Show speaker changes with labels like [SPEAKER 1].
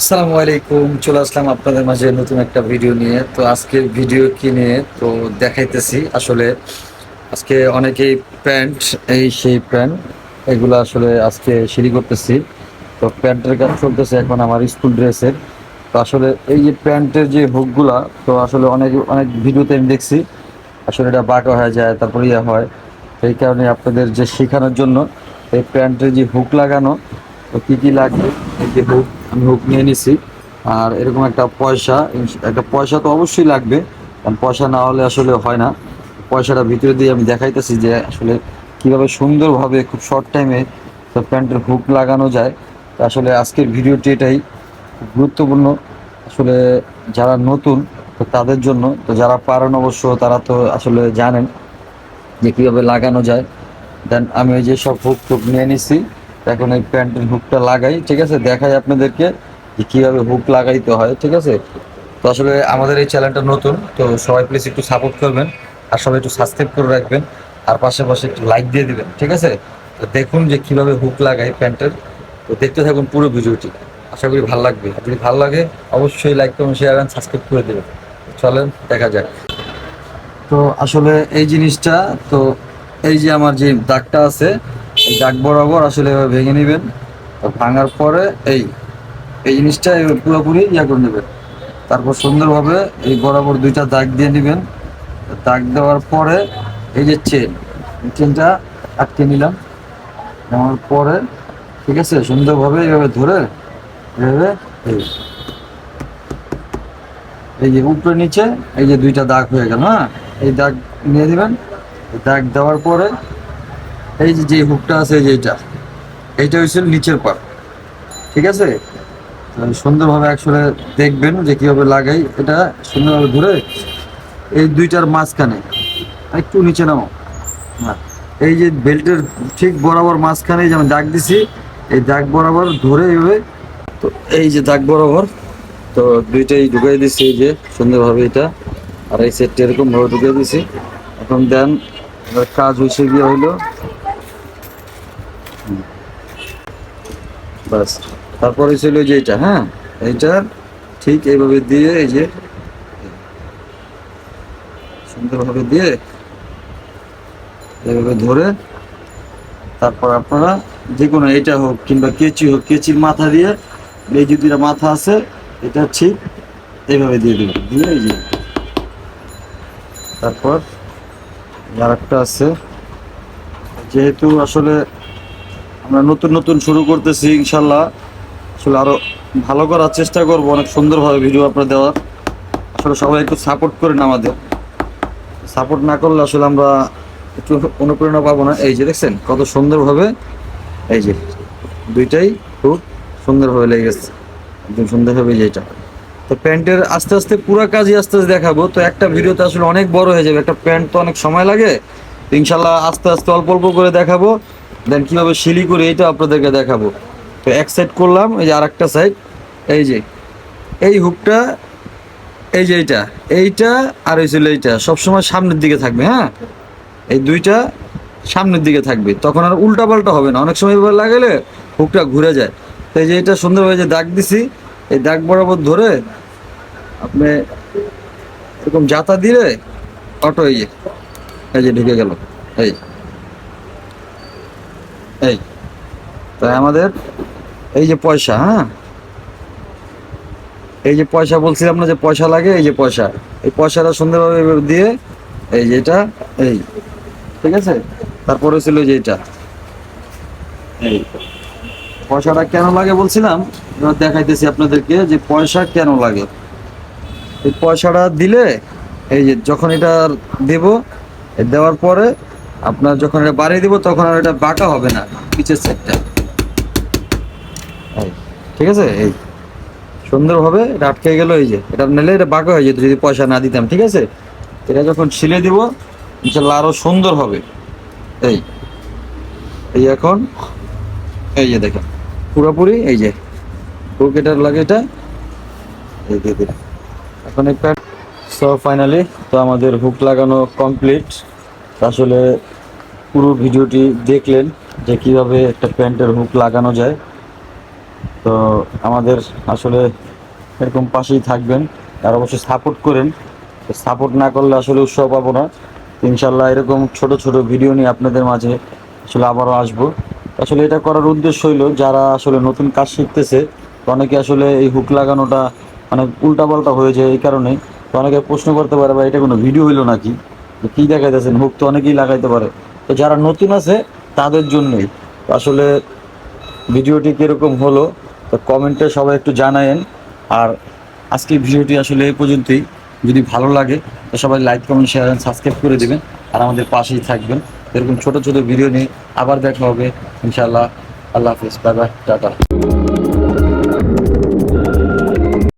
[SPEAKER 1] আসসালামু আলাইকুম, চলে আসলাম আপনাদের মাঝে নতুন একটা ভিডিও নিয়ে। তো আজকের ভিডিও কিনে তো দেখাইতেছি আসলে আজকে অনেকেই প্যান্ট, এই সেই প্যান্ট, এগুলো আসলে আজকে সিঁড়ি করতেছি। তো প্যান্টের কাজ চলতেছে এখন আমার স্কুল ড্রেসের। তো আসলে এই যে প্যান্টের যে হুকগুলা, তো আসলে অনেক অনেক ভিডিওতে আমি দেখছি, আসলে এটা বাঁকা হয়ে যায়, তারপরে ইয়ে হয়। এই কারণে আপনাদের যে শেখানোর জন্য এই প্যান্টের যে হুক লাগানো তো কী কী লাগবে? এই হুক, আমি হুক নিয়ে নিছি। আর এরকম একটা পয়সা একটা পয়সা তো অবশ্যই লাগবে। কারণ পয়সা না হলে আসলে হয় না। পয়সাটা ভিতরে দিয়ে আমি দেখাইতেছি যে আসলে কীভাবে সুন্দরভাবে খুব শর্ট টাইমে প্যান্টের হুক লাগানো যায়। আসলে আজকের ভিডিওটি এটাই। গুরুত্বপূর্ণ। আসলে যারা নতুন, তো তাদের জন্য, তো যারা পারেন অবশ্য, তারা তো আসলে জানেন যে কীভাবে লাগানো যায়। দেন আমি ওই যে সব হুক টুক নিয়ে নিছি। এখন এই প্যান্টের হুকটা লাগাই, ঠিক আছে? দেখাই আপনাদেরকে যে কীভাবে হুক লাগাইতে হয়, ঠিক আছে? তো আসলে আমাদের এই চ্যানেলটা নতুন, তো সবাই প্লিজ একটু সাপোর্ট করবেন, আর সবাই একটু সাবস্ক্রাইব করে রাখবেন, আর পাশাপাশি একটু লাইক দিয়ে দিবেন, ঠিক আছে? তো দেখুন যে কীভাবে হুক লাগাই প্যান্টের, তো দেখতে থাকুন পুরো ভিডিওটি। আশা করি ভালো লাগবে। আর যদি ভালো লাগে, অবশ্যই লাইক করুন শেয়ার অ্যান্ড সাবস্ক্রাইব করে দেবেন। চলেন, দেখা যাক। তো আসলে এই জিনিসটা, তো এই যে আমার যে দাগটা আছে এই দাগ বরাবর আসলে এভাবে ভেঙে নেবেন ভাঙার পরে এই এই জিনিসটা পুরোপুরি ইয়া করে নেবেন। তারপর সুন্দরভাবে এই বরাবর দুইটা দাগ দিয়ে নেবেন। দাগ দেওয়ার পরে এই যে চেন চেনটা আটকে নিলাম। নেওয়ার পরে, ঠিক আছে, সুন্দরভাবে এইভাবে ধরে এভাবে এই এই যে উপরে নিচে এই যে দুইটা দাগ হয়ে গেল হ্যাঁ? এই দাগ নিয়ে দিবেন দাগ দেওয়ার পরে এই যে যে হুকটা আছে, এই যে হচ্ছে নিচের পার্ট ঠিক আছে? সুন্দরভাবে আসলে দেখবেন যে কীভাবে লাগাই। এটা সুন্দরভাবে ধরে এই দুইটার মাঝখানে, একটু নিচে নাও হ্যাঁ এই যে বেল্টের ঠিক বরাবর মাঝখানে যেমন দাগ দিছি, এই দাগ বরাবর ধরে এইভাবে, তো এই যে দাগ বরাবর, তো দুইটাই ঢুকাই দিছি এই যে, সুন্দরভাবে এটা, আর এই সেটটা এরকম ভাবে ঢুকিয়ে দিছি। এখন দেন কাজ হয়েছে গিয়ে হইল বাস তারপরে ছিল যে এটা হ্যাঁ? এইটা ঠিক এইভাবে দিয়ে এই যে সুন্দরভাবে দিয়ে এইভাবে ধরে তারপর আপনারা যে কোনো এটা হোক কিংবা কেচি হোক, কেচির মাথা দিয়ে এই যে দুটা মাথা আছে, এটা ঠিক এইভাবে দিয়ে দেবেন। দিয়ে এই যে তারপর আর একটা আছে। যেহেতু আসলে আমরা নতুন নতুন শুরু করতেছি, ইনশাল্লাহ। আসলে আরও ভালো করার চেষ্টা করব, অনেক সুন্দরভাবে ভিডিও আপনার দেওয়ার। আসলে সবাই একটু সাপোর্ট করেন আমাদের। সাপোর্ট না করলে আসলে আমরা একটু অনুপ্রেরণা পাবো না। এই যে দেখছেন, কত সুন্দরভাবে, এই যে দুইটাই খুব সুন্দরভাবে লেগে গেছে। একদম সুন্দরভাবে এই যে এটা। তো প্যান্টের আস্তে আস্তে পুরো কাজই আস্তে আস্তে দেখাবো। তো একটা ভিডিওতে আসলে অনেক বড় হয়ে যাবে। একটা প্যান্ট তো অনেক সময় লাগে। ইনশাল্লাহ আস্তে আস্তে অল্প অল্প করে দেখাবো। দেন কীভাবে শিলি করে এইটা আপনাদেরকে দেখাবো। তো এক সাইড করলাম, এই যে আর একটা সাইড এই যে, এই হুকটা এই যে এইটা এইটা আর এই ছিল এইটা, সবসময় সামনের দিকে থাকবে হ্যাঁ? এই দুইটা সামনের দিকে থাকবে, তখন আর উল্টা পাল্টা হবে না। অনেক সময় এবার লাগালে হুকটা ঘুরে যায়। তো এই যে এটা সুন্দরভাবে যে দাগ দিছি, এই দাগ বরাবর ধরে আপনি এরকম জাতা দিলে অটো এই যে এই যে ঢুকে গেল, এই এই, তাই আমাদের এই যে পয়সা হ্যাঁ? এই যে পয়সা বলছিলাম না যে পয়সা লাগে, এই যে পয়সা। এই পয়সাটা সুন্দরভাবে দিয়ে এই যে এটা, এই, ঠিক আছে? তারপরে ছিল যে এটা। এই, পয়সাটা কেন লাগে বলছিলাম দেখাইতেছি আপনাদেরকে যে পয়সা কেন লাগে। এই পয়সাটা দিলে, এই যে যখন এটা দেব, দেওয়ার পরে আপনার যখন এটা বাড়িয়ে দিব, তখন আর এটা বাঁকা হবে না পিছের সাইডটা এই, ঠিক আছে? এই, সুন্দরভাবে এটা আটকে গেল, এই যে। এটা নিলে এটা বাঁকা হয়ে যেত, যদি পয়সা না দিতাম, ঠিক আছে? এটা যখন ছিলে দিব, ইনশাল্লাহ আরও সুন্দর হবে। এই এই এখন, এই যে দেখেন, পুরোপুরি, এই যে হুক লাগে এটা। এই দিয়ে দিলাম এখন একটা সো ফাইনালি তো আমাদের হুক লাগানো কমপ্লিট আসলে পুরো ভিডিওটি দেখলেন যে কীভাবে একটা প্যান্টের হুক লাগানো যায়। তো আমাদের আসলে এরকম পাশেই থাকবেন আর অবশ্যই সাপোর্ট করেন। সাপোর্ট না করলে আসলে উৎসাহ পাবো না। ইনশাল্লাহ এরকম ছোট ছোট ভিডিও নিয়ে আপনাদের মাঝে আসলে আবারও আসব। আসলে এটা করার উদ্দেশ্য হইল, যারা আসলে নতুন কাজ শিখতেছে অনেকে আসলে এই হুক লাগানোটা মানে উল্টাপাল্টা হয়ে যায় এই কারণে। অনেকে প্রশ্ন করতে পারে বা এটা কোনো ভিডিও হইল নাকি? কি দেখাইতেছেন? হুক তো অনেকেই লাগাইতে পারে। তো যারা নতুন আছে, তাদের জন্যই। আসলে ভিডিওটি কীরকম হলো, তো কমেন্টে সবাই একটু জানায়েন। আর আজকের ভিডিওটি আসলে এই পর্যন্তই। যদি ভালো লাগে, তো সবাই লাইক, কমেন্ট শেয়ার সাবস্ক্রাইব করে দেবেন। আর আমাদের পাশেই থাকবেন। এরকম ছোট ছোট ভিডিও নিয়ে আবার দেখা হবে। ইনশাআল্লাহ, আল্লাহ হাফিজ। Bye bye, tata.